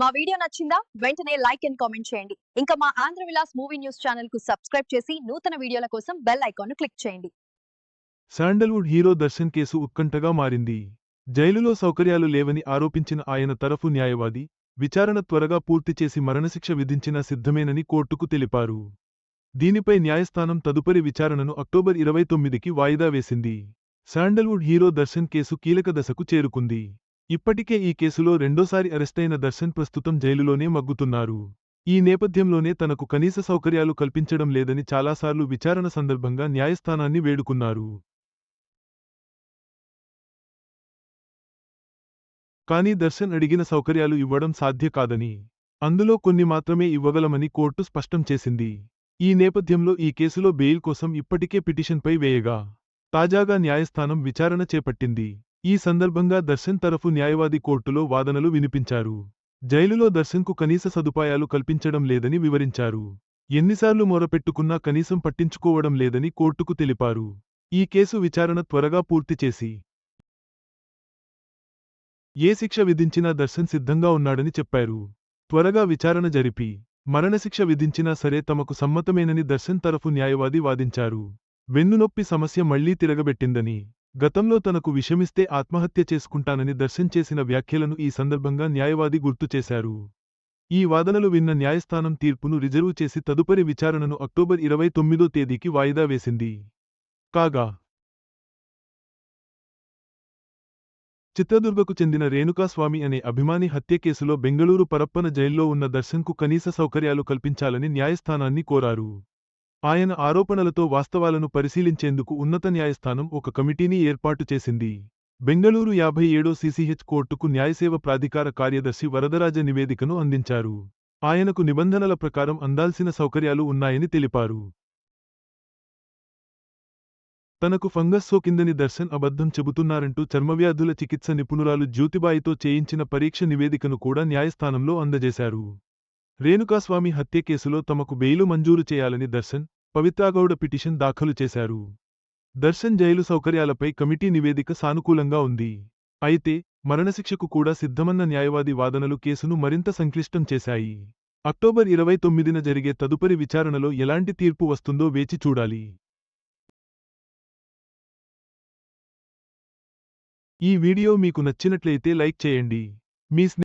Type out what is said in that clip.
మా వీడియో నచ్చిందా? వెంటనే లైక్ అండ్ కామెంట్ చేయండి. ఇంకా మా ఆంధ్ర విలాస్ మూవీ న్యూస్ ఛానల్కు సబ్స్క్రైబ్ చేసి నూతన వీడియోల కోసం బెల్ ఐకాన్ను క్లిక్ చేయండి. శాండల్వుడ్ హీరో దర్శన్ కేసు ఉత్కంఠగా మారింది. జైలులో సౌకర్యాలు లేవని ఆరోపించిన ఆయన తరఫు న్యాయవాది విచారణ త్వరగా పూర్తి చేసి మరణశిక్ష విధించిన సిద్ధమేనని కోర్టుకు తెలిపారు. దీనిపై న్యాయస్థానం తదుపరి విచారణను అక్టోబర్ ఇరవై తొమ్మిదికి వాయిదా వేసింది. శాండల్వుడ్ హీరో దర్శన్ కేసు కీలక దశకు చేరుకుంది. ఇప్పటికే ఈ కేసులో రెండోసారి అరెస్టైన దర్శన్ ప్రస్తుతం జైలులోనే మగ్గుతున్నారు. ఈ నేపథ్యంలోనే తనకు కనీస సౌకర్యాలు కల్పించడం లేదని చాలాసార్లు విచారణ సందర్భంగా న్యాయస్థానాన్ని వేడుకున్నారు. కానీ దర్శన్ అడిగిన సౌకర్యాలు ఇవ్వడం సాధ్య కాదని అందులో కొన్ని మాత్రమే ఇవ్వగలమని కోర్టు స్పష్టం చేసింది. ఈ నేపథ్యంలో ఈ కేసులో బెయిల్ కోసం ఇప్పటికే పిటిషన్పై వేయగా తాజాగా న్యాయస్థానం విచారణ చేపట్టింది. ఈ సందర్భంగా దర్శన్ తరఫు న్యాయవాది కోర్టులో వాదనలు వినిపించారు. జైలులో దర్శన్కు కనీస సదుపాయాలు కల్పించడం లేదని వివరించారు. ఎన్నిసార్లు మొరపెట్టుకున్నా కనీసం పట్టించుకోవడం లేదని కోర్టుకు తెలిపారు. ఈ కేసు విచారణ త్వరగా పూర్తి చేసి ఏ శిక్ష విధించినా దర్శన్ సిద్ధంగా ఉన్నాడని చెప్పారు. త్వరగా విచారణ జరిపి మరణశిక్ష విధించినా సరే తమకు సమ్మతమేనని దర్శన్ తరఫు న్యాయవాది వాదించారు. వెన్నునొప్పి సమస్య మళ్ళీ తిరగబెట్టిందని గతంలో తనకు విషమిస్తే ఆత్మహత్య చేసుకుంటానని దర్శన్ చేసిన వ్యాఖ్యలను ఈ సందర్భంగా న్యాయవాది గుర్తు చేశారు. ఈ వాదనలు విన్న న్యాయస్థానం తీర్పును రిజర్వు చేసి తదుపరి విచారణను అక్టోబర్ ఇరవై తొమ్మిదో తేదీకి వాయిదా వేసింది. కాగా చిత్రదుర్గకు చెందిన రేణుకాస్వామి అనే అభిమాని హత్య కేసులో బెంగళూరు పరప్పన జైల్లో ఉన్న దర్శన్కు కనీస సౌకర్యాలు కల్పించాలని న్యాయస్థానాన్ని కోరారు. ఆయన ఆరోపణలతో వాస్తవాలను పరిశీలించేందుకు ఉన్నత న్యాయస్థానం ఒక కమిటీని ఏర్పాటు చేసింది. బెంగళూరు యాభై ఏడో సీసీహెచ్ కోర్టుకు న్యాయసేవ ప్రాధికార కార్యదర్శి వరదరాజ నివేదికను అందించారు. ఆయనకు నిబంధనల ప్రకారం అందాల్సిన సౌకర్యాలు ఉన్నాయని తెలిపారు. తనకు ఫంగస్ సోకిందని దర్శన్ అబద్ధం చెబుతున్నారంటూ చర్మవ్యాధుల చికిత్స నిపుణురాలు జ్యోతిబాయితో చేయించిన పరీక్ష నివేదికను కూడా న్యాయస్థానంలో అందజేశారు. రేణుకాస్వామి హత్య కేసులో తమకు బెయిలు మంజూరు చేయాలని దర్శన్ పవిత్రాగౌడ పిటిషన్ దాఖలు చేశారు. దర్శన్ జైలు సౌకర్యాలపై కమిటీ నివేదిక సానుకూలంగా ఉంది. అయితే మరణశిక్షకు కూడా సిద్ధమన్న న్యాయవాది వాదనలు కేసును మరింత సంక్లిష్టం చేశాయి. అక్టోబర్ ఇరవై తొమ్మిదిన జరిగే తదుపరి విచారణలో ఎలాంటి తీర్పు వస్తుందో వేచి చూడాలి. ఈ వీడియో మీకు నచ్చినట్లయితే లైక్ చేయండి. మీ స్నే